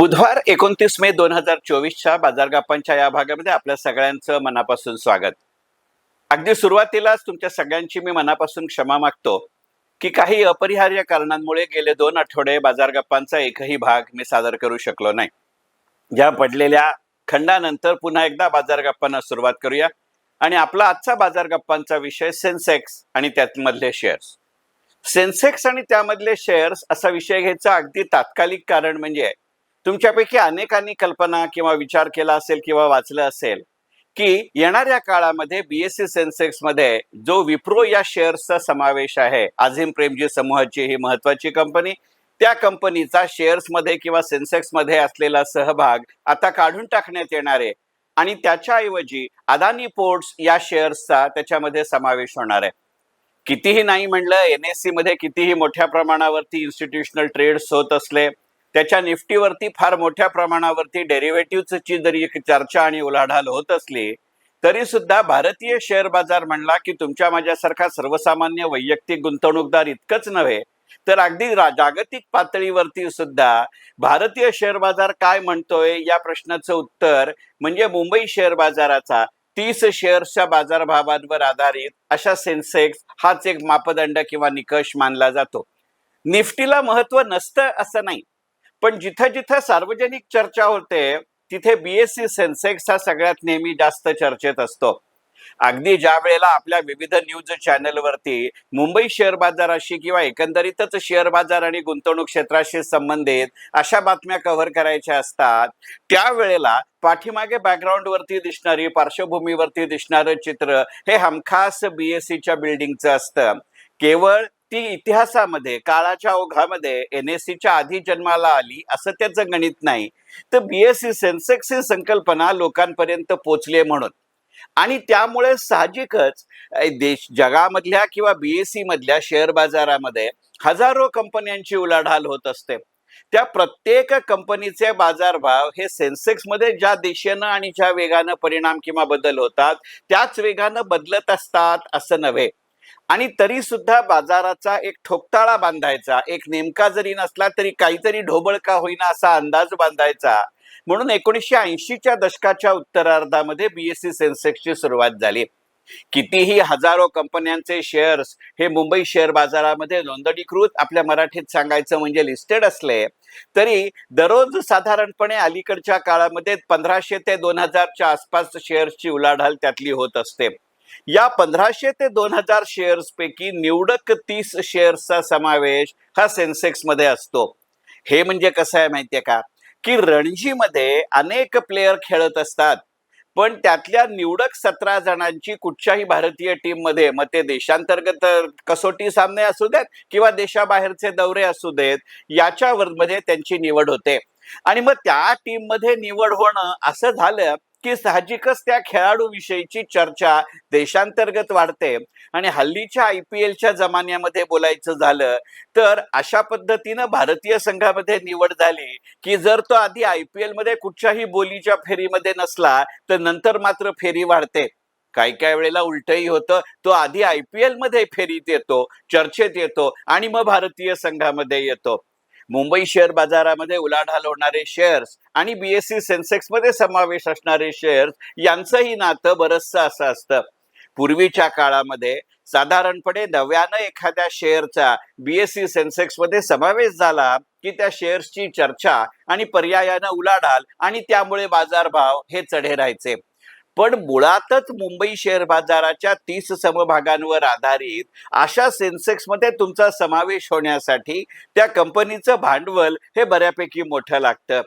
बुधवार एकोणतीस मे दोन हजार चोवीसच्या बाजारगापांच्या या भागामध्ये आपल्या सगळ्यांचं मनापासून स्वागत. अगदी सुरुवातीलाच तुमच्या सगळ्यांची मी मनापासून क्षमा मागतो की काही अपरिहार्य कारणांमुळे गेले दोन आठवडे बाजारगप्पांचा एकही भाग मी सादर करू शकलो नाही. ज्या पडलेल्या खंडानंतर पुन्हा एकदा बाजारगप्पांना सुरुवात करूया आणि आपला आजचा बाजारगप्पांचा विषय सेन्सेक्स आणि त्यामधले शेअर्स सेन्सेक्स आणि त्यामधले शेअर्स असा विषय घ्यायचा अगदी तात्कालिक कारण म्हणजे तुमच्यापैकी अनेकांनी कल्पना किंवा विचार केला असेल किंवा वाचलं असेल की येणाऱ्या काळामध्ये बीएससी सेन्सेक्समध्ये जो विप्रो या शेअर्सचा समावेश आहे आझिम प्रेमजी समूहाची ही महत्वाची कंपनी त्या कंपनीचा शेअर्समध्ये किंवा सेन्सेक्समध्ये असलेला सहभाग आता काढून टाकण्यात येणार आहे. आणि त्याच्याऐवजी अदानी पोर्ट्स या शेअर्सचा त्याच्यामध्ये समावेश होणार आहे. कितीही नाही म्हणलं एन एस सी मध्ये कितीही मोठ्या प्रमाणावरती इन्स्टिट्यूशनल ट्रेड्स होत असले त्याच्या निफ्टीवरती फार मोठ्या प्रमाणावरती डेरिव्हेटिव्हची जरी एक चर्चा आणि उलाढाल होत असली तरी सुद्धा भारतीय शेअर बाजार म्हणला की तुमच्या माझ्यासारखा सर्वसामान्य वैयक्तिक गुंतवणूकदार इतकंच नव्हे तर अगदी जागतिक पातळीवरती सुद्धा भारतीय शेअर बाजार काय म्हणतोय या प्रश्नाचं उत्तर म्हणजे मुंबई शेअर बाजाराचा तीस शेअर्सच्या बाजारभावांवर आधारित अशा सेन्सेक्स हाच एक मापदंड किंवा निकष मानला जातो. निफ्टीला महत्त्व नसतं असं नाही. पण जिथं जिथं सार्वजनिक चर्चा होते तिथे बीएससी सेन्सेक्स हा सगळ्यात नेहमी जास्त चर्चेत असतो. अगदी ज्या वेळेला आपल्या विविध न्यूज चॅनलवरती मुंबई शेअर बाजाराशी किंवा एकंदरीतच शेअर बाजार आणि गुंतवणूक क्षेत्राशी संबंधित अशा बातम्या कव्हर करायच्या असतात त्यावेळेला पाठीमागे बॅकग्राऊंडवरती वरती दिसणारी पार्श्वभूमीवरती दिसणारं चित्र हे हमखास बीएससीच्या बिल्डिंगचं असतं. केवळ ती इतिहासामध्ये काळाच्या ओघामध्ये एन एस सीच्या आधी जन्माला आली असं त्याचं गणित नाही. तर बीएससी सेन्सेक्स ही संकल्पना लोकांपर्यंत पोचले म्हणून. आणि त्यामुळे साहजिकच देश जगामधल्या किंवा बीएससी मधल्या शेअर बाजारामध्ये हजारो कंपन्यांची उलाढाल होत असते. त्या प्रत्येक कंपनीचे बाजारभाव हे सेन्सेक्समध्ये ज्या दिशेनं आणि ज्या वेगानं परिणाम किंवा बदल होतात त्याच वेगानं बदलत असतात असं नव्हे. आणि तरी सुद्धा बाजाराचा एक ठोकताळा बांधायचा. एक नेमका जरी नसला तरी काहीतरी ढोबळ का होईना असा अंदाज बांधायचा. म्हणून एकोणीसशे ऐंशीच्या दशकाच्या उत्तरार्धामध्ये बीएससी सेन्सेक्सची सुरुवात झाली. कितीही हजारो कंपन्यांचे शेअर्स हे मुंबई शेअर बाजारामध्ये नोंदणीकृत आपल्या मराठीत सांगायचं म्हणजे लिस्टेड असले तरी दररोज साधारणपणे अलीकडच्या काळामध्ये पंधराशे ते दोन हजारच्या आसपास शेअर्सची उलाढाल त्यातली होत असते. या पंधराशे ते दोन हजार शेअर्स पैकी निवडक तीस शेअर्सचा समावेश हा सेन्सेक्समध्ये असतो. हे म्हणजे कसं आहे माहितीये का? की रणजीमध्ये अनेक प्लेयर खेळत असतात. पण त्यातल्या निवडक सतरा जणांची कुठच्याही भारतीय टीममध्ये मग ते देशांतर्गत कसोटी सामने असू देत किंवा देशाबाहेरचे दौरे असू देत याच्यावर मध्ये त्यांची निवड होते. आणि मग त्या टीममध्ये निवड होणं असं झालं की साहजिकच त्या खेळाडू विषयीची चर्चा देशांतर्गत वाढते. आणि हल्लीच्या आय पी एलच्या जमान्यामध्ये बोलायचं झालं तर अशा पद्धतीनं भारतीय संघामध्ये निवड झाली की जर तो आधी आय पी एलमध्ये कुठच्याही बोलीच्या फेरीमध्ये नसला तर नंतर मात्र फेरी वाढते. काही काही वेळेला उलटही होतं तो आधी आय पी एलमध्ये फेरीत येतो चर्चेत येतो आणि मग भारतीय संघामध्ये येतो. मुंबई शेअर बाजारामध्ये उलाढाल होणारे शेअर्स आणि बीएससी सेन्सेक्समध्ये समावेश असणारे शेअर्स यांचंही नातं बरचसं असं असतं. पूर्वीच्या काळामध्ये साधारणपणे नव्यानं एखाद्या शेअरचा बीएससी सेन्सेक्समध्ये समावेश झाला की त्या शेअर्सची चर्चा आणि पर्यायानं उलाढाल आणि त्यामुळे बाजारभाव हे चढे राहायचे. पण मुळातच मुंबई शेअर बाजाराच्या तीस समभागांवर आधारित अशा सेन्सेक्समध्ये तुमचा समावेश होण्यासाठी त्या कंपनीचं भांडवल हे बऱ्यापैकी मोठं लागतं.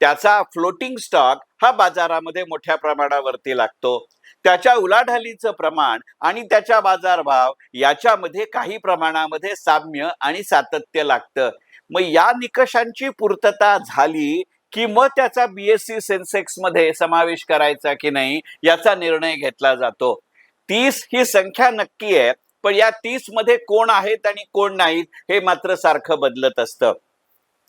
त्याचा फ्लोटिंग स्टॉक हा बाजारामध्ये मोठ्या प्रमाणावरती लागतो. त्याच्या उलाढालीचं प्रमाण आणि त्याच्या बाजारभाव याच्यामध्ये काही प्रमाणामध्ये साम्य आणि सातत्य लागतं. मग या निकषांची पूर्तता झाली की मग त्याचा बीएससी सेन्सेक्समध्ये समावेश करायचा की नाही याचा निर्णय घेतला जातो. तीस ही संख्या नक्की आहे पण या तीसमध्ये कोण आहेत आणि कोण नाहीत हे मात्र सारखं बदलत असतं.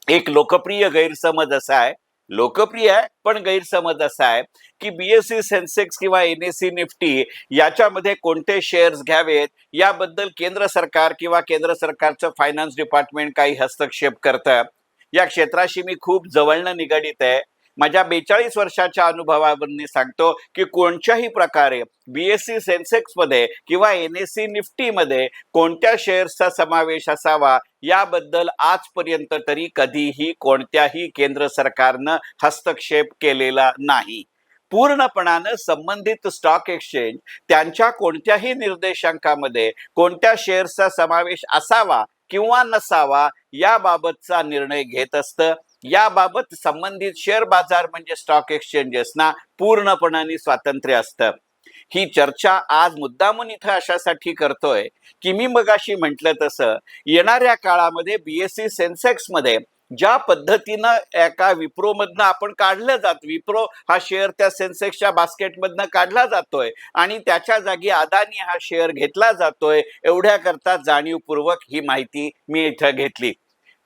एक लोकप्रिय गैरसमज असा आहे लोकप्रिय आहे पण गैरसमज असा आहे की बीएससी सेन्सेक्स किंवा एन एस सी निफ्टी याच्यामध्ये कोणते शेअर्स घ्यावेत याबद्दल केंद्र सरकार किंवा केंद्र सरकारचं फायनान्स डिपार्टमेंट काही हस्तक्षेप करतं. या क्षेत्राशी मी खूप जवळनं निगडीत आहे. माझ्या बेचाळीस वर्षाच्या अनुभवावरून सांगतो की कोणत्याही प्रकारे बीएससी सेन्सेक्समध्ये किंवा एन एस सी निफ्टी मध्ये कोणत्या शेअर्सचा समावेश असावा याबद्दल आजपर्यंत तरी कधीही कोणत्याही केंद्र सरकारनं हस्तक्षेप केलेला नाही. पूर्णपणानं संबंधित स्टॉक एक्सचेंज त्यांच्या कोणत्याही निर्देशांकामध्ये कोणत्या शेअर्सचा समावेश असावा किंवा नसावा याबाबतचा निर्णय घेत असतं. याबाबत संबंधित शेअर बाजार म्हणजे स्टॉक एक्सचेंजेसना पूर्णपणाने स्वातंत्र्य असतं. ही चर्चा आज मुद्दामून इथं अशासाठी करतोय की मी मगाशी म्हटलं तसं येणाऱ्या काळामध्ये बीएससी सेन्सेक्समध्ये ज्या पद्धतीनं एका विप्रोमधनं आपण काढलं जात विप्रो हा शेअर त्या सेन्सेक्सच्या बास्केटमधनं काढला जातोय आणि त्याच्या जागी अदानी हा शेअर घेतला जातोय एवढ्याकरता जाणीवपूर्वक ही माहिती मी इथं घेतली.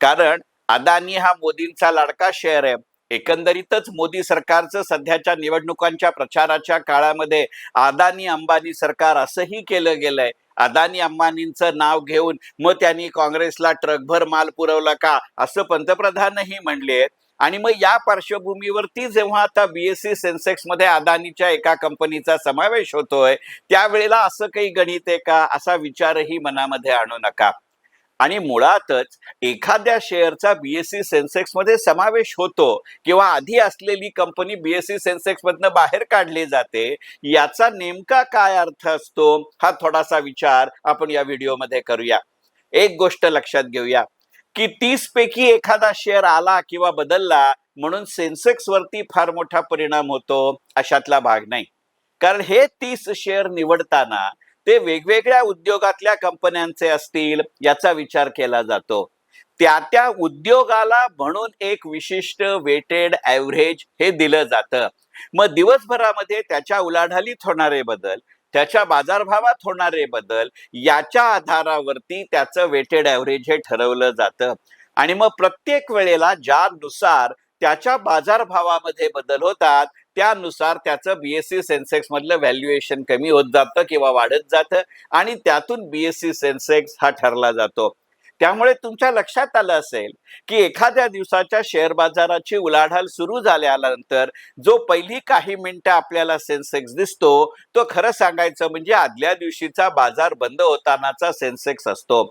कारण अदानी हा मोदींचा लाडका शेअर आहे. एकंदरीतच मोदी सरकारचं सध्याच्या निवडणुकांच्या प्रचाराच्या काळामध्ये अदानी अंबानी सरकार असंही केलं गेलंय. अदानी अंबानींचं नाव घेऊन मग त्यांनी काँग्रेसला ट्रकभर माल पुरवला का? असं पंतप्रधानही म्हणले. आणि मग या पार्श्वभूमीवरती जेव्हा आता बीएससी सेन्सेक्समध्ये अदानीच्या एका कंपनीचा समावेश होतोय त्यावेळेला असं काही गणित आहे का? असा विचारही मनामध्ये आणू नका. आणि मुळातच एखाद्या शेअरचा बीएससी सेन्सेक्समध्ये समावेश होतो किंवा आधी असलेली कंपनी बीएससी सेन्सेक्स मधनं बाहेर काढली जाते याचा नेमका काय अर्थ असतो? हा थोडासा विचार आपण या व्हिडिओमध्ये करूया. एक गोष्ट लक्षात घेऊया. की तीस पैकी एखादा शेअर आला किंवा बदलला म्हणून सेन्सेक्स वरती फार मोठा परिणाम होतो अशातला भाग नाही. कारण हे तीस शेअर निवडताना ते वेगवेगळ्या उद्योगातल्या कंपन्यांचे असतील याचा विचार केला जातो. त्या त्या उद्योगाला म्हणून एक विशिष्ट वेटेड ॲव्हरेज हे दिलं जातं. मग दिवसभरामध्ये त्याच्या उलाढालीत होणारे बदल त्याच्या बाजारभावात होणारे बदल याच्या आधारावरती त्याचं वेटेड ॲव्हरेज हे ठरवलं जातं. आणि मग प्रत्येक वेळेला ज्यानुसार त्याच्या बाजारभावामध्ये बदल होतात त्यानुसार त्याचं बीएससी सेन्सेक्स मधलं व्हॅल्युएशन कमी होत जातं किंवा वाढत जातं आणि त्यातून बीएससी सेन्सेक्स हा ठरला जातो. त्यामुळे तुमच्या लक्षात आलं असेल की एखाद्या दिवसाच्या शेअर बाजाराची उलाढाल सुरू झाल्यानंतर जो पहिली काही मिनिटं आपल्याला सेन्सेक्स दिसतो तो खरं सांगायचं म्हणजे आदल्या दिवशीचा बाजार बंद होतानाचा सेन्सेक्स असतो.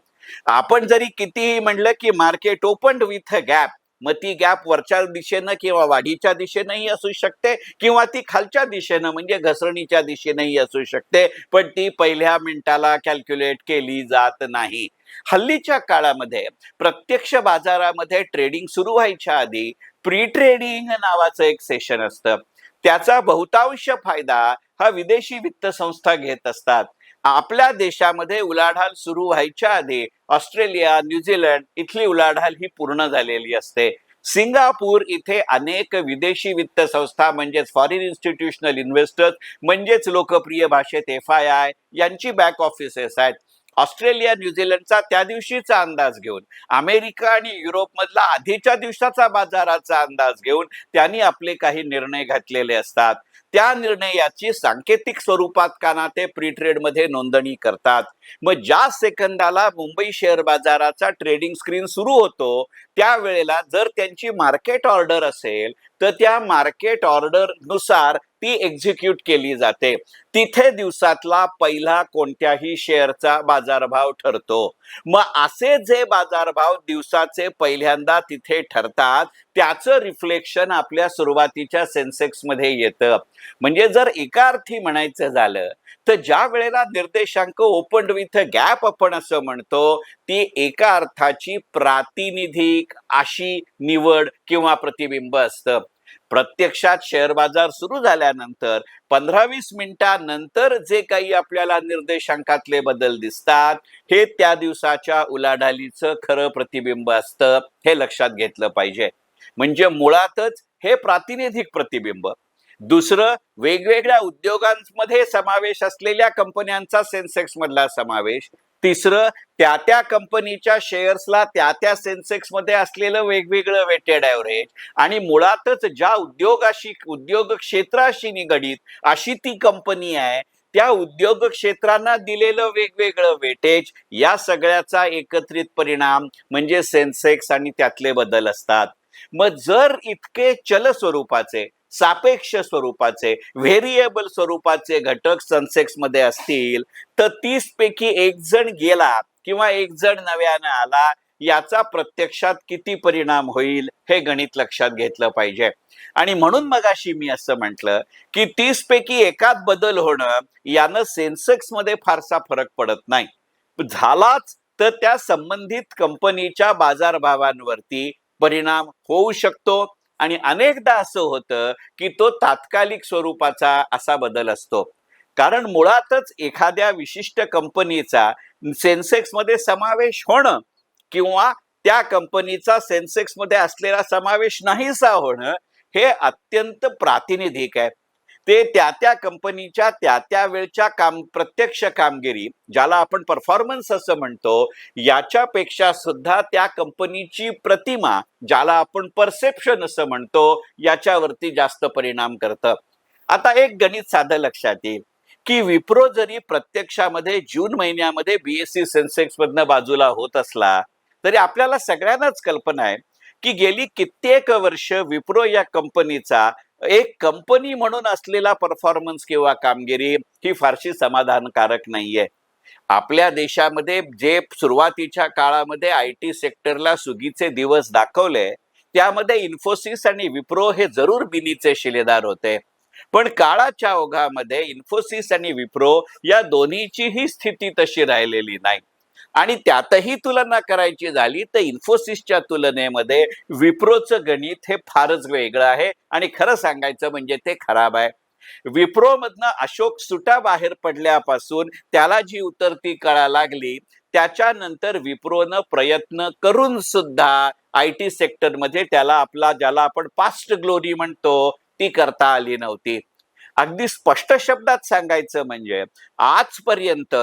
आपण जरी कितीही म्हणलं की market open with a gap मग ती गॅप वरच्या दिशेनं किंवा वाढीच्या दिशेनंही असू शकते किंवा ती खालच्या दिशेनं म्हणजे घसरणीच्या दिशेनंही असू शकते. पण ती पहिल्या मिनिटाला कॅल्क्युलेट केली जात नाही. हल्लीच्या काळामध्ये प्रत्यक्ष बाजारामध्ये ट्रेडिंग सुरू व्हायच्या आधी प्री ट्रेडिंग नावाचं एक सेशन असतं. त्याचा बहुतांश फायदा हा विदेशी वित्त संस्था घेत असतात. आपल्या देशामध्ये उलाढाल सुरू व्हायच्या आधी ऑस्ट्रेलिया न्यूझीलंड इथली उलाढाल ही पूर्ण झालेली असते. सिंगापूर इथे अनेक विदेशी वित्त संस्था म्हणजेच फॉरेन इन्स्टिट्यूशनल इन्व्हेस्टर्स म्हणजेच लोकप्रिय भाषेत एफ आय आय यांची बॅक ऑफिसेस आहेत. ऑस्ट्रेलिया न्यूझीलंडचा त्या दिवशीचा अंदाज घेऊन अमेरिका आणि युरोप मधला आधीच्या दिवसाचा बाजाराचा अंदाज घेऊन त्यांनी आपले काही निर्णय घातलेले असतात. त्या निर्णयाची सांकेतिक स्वरूपात काना ते प्री ट्रेडमध्ये नोंदणी करतात? मग ज्या सेकंदाला मुंबई शेअर बाजाराचा ट्रेडिंग स्क्रीन सुरू होतो त्यावेळेला जर त्यांची मार्केट ऑर्डर असेल तर त्या मार्केट ऑर्डरनुसार ती एक्झिक्यूट केली जाते. तिथे दिवसातला पहिला कोणत्याही शेअरचा बाजारभाव ठरतो. मग असे जे बाजारभाव दिवसाचे पहिल्यांदा तिथे ठरतात त्याचं रिफ्लेक्शन आपल्या सुरुवातीच्या सेन्सेक्समध्ये येतं. म्हणजे जर एका अर्थी म्हणायचं झालं तर ज्या वेळेला निर्देशांक ओपन विथ गॅप आपण असं म्हणतो ती एका अर्थाची प्रातिनिधिक अशी निवड किंवा प्रतिबिंब असतं. प्रत्यक्षात शेअर बाजार सुरू झाल्यानंतर पंधरा वीस मिनिटानंतर जे काही आपल्याला निर्देशांकातले बदल दिसतात हे त्या दिवसाच्या उलाढालीचं खरं प्रतिबिंब असतं हे लक्षात घेतलं पाहिजे. म्हणजे मुळातच हे प्रातिनिधिक प्रतिबिंब. दुसरं वेगवेगळ्या उद्योगांमध्ये समावेश असलेल्या कंपन्यांचा सेन्सेक्स मधला समावेश. तिसरं त्या त्या कंपनीच्या शेअर्सला त्या त्या सेन्सेक्समध्ये असलेलं वेगवेगळं वेटेड ॲव्हरेज आणि मुळातच ज्या उद्योगाशी उद्योग क्षेत्राशी निगडीत अशी ती कंपनी आहे त्या उद्योग क्षेत्रांना दिलेलं वेगवेगळं वेटेज या सगळ्याचा एकत्रित परिणाम म्हणजे सेन्सेक्स आणि त्यातले बदल असतात. मग जर इतके चल स्वरूपाचे सापेक्ष स्वरूपाचे व्हेरिएबल स्वरूपाचे घटक सनसेक्समध्ये असतील तर तीस पैकी एक जण गेला किंवा एक जण नव्यानं आला याचा प्रत्यक्षात किती परिणाम होईल हे गणित लक्षात घेतलं पाहिजे. आणि म्हणून मगाशी मी असं म्हटलं की तीस पैकी एकात बदल होणं यानं सेन्सेक्समध्ये फारसा फरक पडत नाही. झालाच तर त्या संबंधित कंपनीच्या बाजारभावांवरती परिणाम होऊ शकतो. आणि अनेकदा असं होतं की तो तात्कालिक स्वरूपाचा असा बदल असतो. कारण मुळातच एखाद्या विशिष्ट कंपनीचा सेन्सेक्समध्ये समावेश होणं किंवा त्या कंपनीचा सेन्सेक्समध्ये असलेला समावेश नाहीसा होणं हे अत्यंत प्रातिनिधिक आहे. ते त्या त्या कंपनीच्या त्या त्या वेळच्या काम प्रत्यक्ष कामगिरी ज्याला आपण परफॉर्मन्स असं म्हणतो याच्यापेक्षा सुद्धा त्या कंपनीची प्रतिमा ज्याला आपण परसेप्शन असं म्हणतो याच्यावरती जास्त परिणाम करतं. आता एक गणित साधं लक्षात येईल की विप्रो जरी प्रत्यक्षामध्ये जून महिन्यामध्ये बीएससी सेन्सेक्स मधनं बाजूला होत असला तरी आपल्याला सगळ्यांनाच कल्पना आहे की गेली कित्येक वर्ष विप्रो या कंपनीचा एक कंपनी म्हणून असलेला परफॉर्मन्स किंवा कामगिरी ही फारशी समाधानकारक नाहीये. आपल्या देशामध्ये जे सुरुवातीच्या काळामध्ये आय टी सेक्टरला सुगीचे दिवस दाखवले त्यामध्ये इन्फोसिस आणि विप्रो हे जरूर बिनीचे शिलेदार होते. पण काळाच्या ओघामध्ये इन्फोसिस आणि विप्रो या दोन्हीचीही स्थिती तशी राहिलेली नाही. आणि त्यातही तुलना करायची झाली तर इन्फोसिसच्या तुलनेमध्ये विप्रोचं गणित हे फारच वेगळं आहे. आणि खरं सांगायचं म्हणजे ते खराब आहे. विप्रो मधनं अशोक सुटा बाहेर पडल्यापासून त्याला जी उतरती कळा लागली त्याच्यानंतर विप्रोनं प्रयत्न करून सुद्धा आय टी सेक्टरमध्ये त्याला आपला ज्याला आपण पास्ट ग्लोरी म्हणतो ती करता आली नव्हती. अगदी स्पष्ट शब्दात सांगायचं म्हणजे आजपर्यंत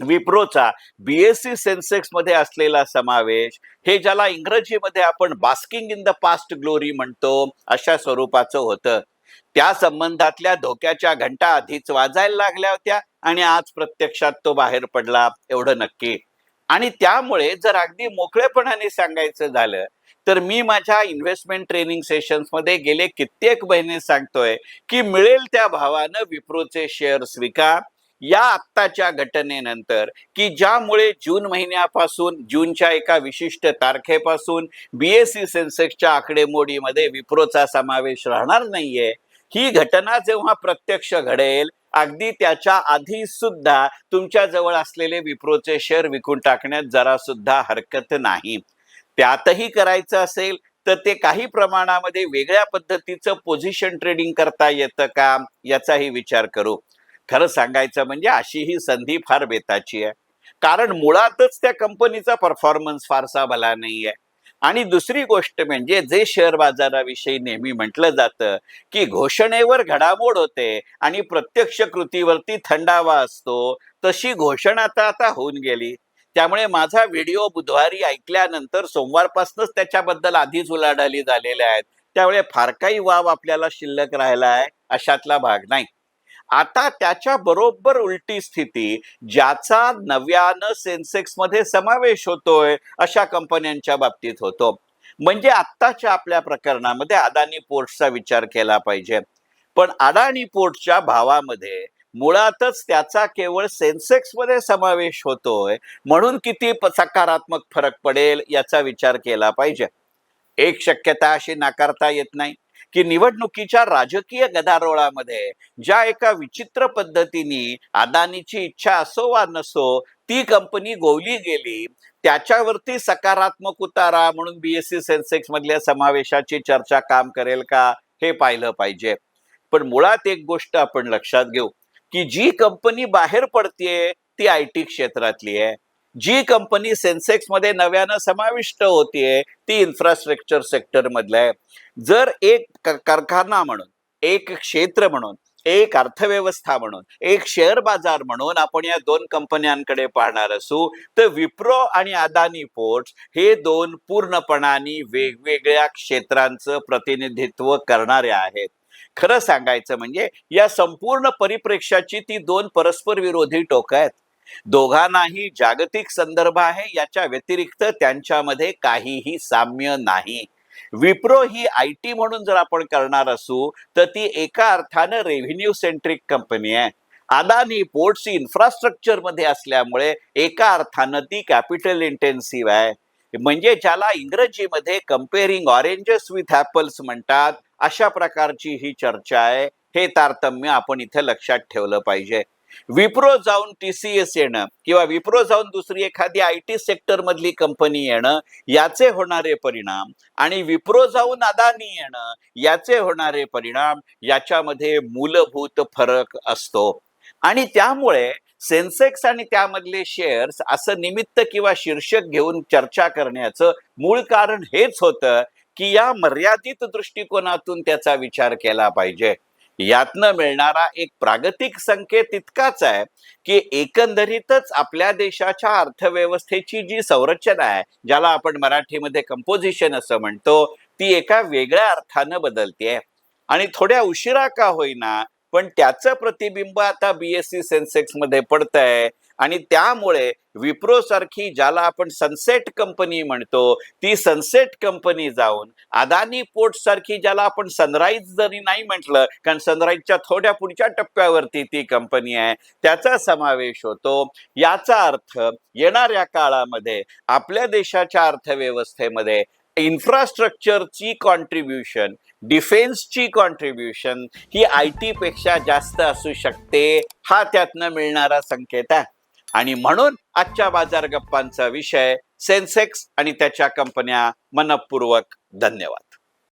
विप्रोचा बीएससी सेन्सेक्समध्ये असलेला समावेश हे ज्याला इंग्रजीमध्ये आपण basking in the past glory म्हणतो अशा स्वरूपाचं होतं. त्या संबंधातल्या धोक्याच्या घंटा आधीच वाजायला लागल्या होत्या आणि आज प्रत्यक्षात तो बाहेर पडला एवढं नक्की. आणि त्यामुळे जर अगदी मोकळेपणाने सांगायचं झालं तर मी माझ्या इन्व्हेस्टमेंट ट्रेनिंग सेशन्समध्ये गेले कित्येक महिने सांगतोय की मिळेल त्या भावानं विप्रोचे शेअर स्वीकार या आत्ताच्या घटनेनंतर की ज्यामुळे जून महिन्यापासून जूनच्या एका विशिष्ट तारखेपासून बीएससी सेन्सेक्सच्या आकडेमोडीमध्ये विप्रोचा समावेश राहणार नाहीये. ही घटना जेव्हा प्रत्यक्ष घडेल अगदी त्याच्या आधी सुद्धा तुमच्या जवळ असलेले विप्रोचे शेअर विकून टाकण्यात जरा सुद्धा हरकत नाही. त्यातही करायचं असेल तर ते काही प्रमाणामध्ये वेगळ्या पद्धतीचं पोझिशन ट्रेडिंग करता येतं का? याचाही विचार करू. खरं सांगायचं म्हणजे अशी ही संधी फार बेताची आहे. कारण मुळातच त्या कंपनीचा परफॉर्मन्स फारसा भला नाहीये. आणि दुसरी गोष्ट म्हणजे जे शेअर बाजाराविषयी नेहमी म्हटलं जातं की घोषणेवर घडामोड होते आणि प्रत्यक्ष कृतीवरती थंडावा असतो तशी घोषणा तर आता होऊन गेली. त्यामुळे माझा व्हिडिओ बुधवारी ऐकल्यानंतर सोमवारपासूनच त्याच्याबद्दल आधीच उलाढाली झालेल्या आहेत. त्यामुळे फार काही वाव आपल्याला शिल्लक राहिला आहे अशातला भाग नाही. आता त्याच्या बरोबर उलटी स्थिती ज्याचा नव्यानं सेन्सेक्समध्ये समावेश होतोय अशा कंपन्यांच्या बाबतीत होतो. म्हणजे आत्ताच्या आपल्या प्रकरणामध्ये अदानी पोर्टचा विचार केला पाहिजे. पण अडाणी पोर्टच्या भावामध्ये मुळातच त्याचा केवळ सेन्सेक्समध्ये समावेश होतोय म्हणून किती सकारात्मक फरक पडेल याचा विचार केला पाहिजे. एक शक्यता अशी नाकारता येत नाही. की निवडणुकीच्या राजकीय गदारोळामध्ये ज्या एका विचित्र पद्धतीने अदानीची इच्छा असो वा नसो ती कंपनी गोवली गेली. त्याच्यावरती सकारात्मक उतारा म्हणून बीएससी सेन्सेक्स मधल्या समावेशाची चर्चा काम करेल का हे पाहिलं पाहिजे. पण मुळात एक गोष्ट आपण लक्षात घेऊ की जी कंपनी बाहेर पडतीये ती आय टी क्षेत्रातली आहे. जी कंपनी सेन्सेक्समध्ये नव्यानं समाविष्ट होतीये ती इन्फ्रास्ट्रक्चर सेक्टर आहे. जर एक कारखाना म्हणून एक क्षेत्र म्हणून एक अर्थव्यवस्था म्हणून एक शेअर बाजार म्हणून आपण या दोन कंपन्यांकडे पाहणार असू तर विप्रो आणि अदानी पोर्ट्स हे दोन पूर्णपणाने वेगवेगळ्या क्षेत्रांचं प्रतिनिधित्व करणारे आहेत. खरं सांगायचं म्हणजे या संपूर्ण परिप्रेक्ष्याची ती दोन परस्पर विरोधी टोक आहेत. दोघांनाही जागतिक संदर्भ आहे याच्या व्यतिरिक्त त्यांच्यामध्ये काहीही साम्य नाही. विप्रो ही आय टी म्हणून जर आपण करणार असू तर ती एका अर्थानं रेव्हेन्यू सेंट्रिक कंपनी आहे. अदानी पोर्ट्स इन्फ्रास्ट्रक्चरमध्ये असल्यामुळे एका अर्थानं ती कॅपिटल इंटेन्सिव्ह आहे. म्हणजे ज्याला इंग्रजीमध्ये कम्पेरिंग ऑरेंजेस विथ ऍपल्स म्हणतात अशा प्रकारची ही चर्चा आहे. हे तारतम्य आपण इथे लक्षात ठेवलं पाहिजे. विप्रो जाऊन टी सी एस येणं किंवा विप्रो जाऊन दुसरी एखादी आय टी सेक्टर मधली कंपनी येणं याचे होणारे परिणाम आणि विप्रो जाऊन अदानी येणं याचे होणारे परिणाम याच्यामध्ये मूलभूत फरक असतो. आणि त्यामुळे सेन्सेक्स आणि त्यामधले शेअर्स असं निमित्त किंवा शीर्षक घेऊन चर्चा करण्याचं मूळ कारण हेच होतं की या मर्यादित दृष्टिकोनातून त्याचा विचार केला पाहिजे. यातनं मिळणारा एक प्रागतिक संकेत इतकाच आहे की एकंदरीतच आपल्या देशाच्या अर्थव्यवस्थेची जी संरचना आहे ज्याला आपण मराठीमध्ये कंपोजिशन असं म्हणतो ती एका वेगळ्या अर्थानं बदलते आणि थोड्या उशिरा का होईना पण त्याचं प्रतिबिंब आता बीएससी सेन्सेक्समध्ये पडतंय. आणि त्यामुळे विप्रो सारखी ज्याला आपण सनसेट कंपनी म्हणतो ती सनसेट कंपनी जाऊन अदानी पोर्ट सारखी ज्याला आपण सनराईज जरी नाही म्हटलं कारण सनराईजच्या थोड्या पुढच्या टप्प्यावरती ती कंपनी आहे त्याचा समावेश होतो. याचा अर्थ येणाऱ्या काळामध्ये आपल्या देशाच्या अर्थव्यवस्थेमध्ये इन्फ्रास्ट्रक्चरची कॉन्ट्रीब्युशन डिफेन्सची कॉन्ट्रीब्युशन ही आय टी पेक्षा जास्त असू शकते हा त्यातनं मिळणारा संकेत आहे. आणि म्हणून आजच्या बाजार गप्पांचा विषय सेन्सेक्स आणि त्याच्या कंपन्या मनपूर्वक धन्यवाद.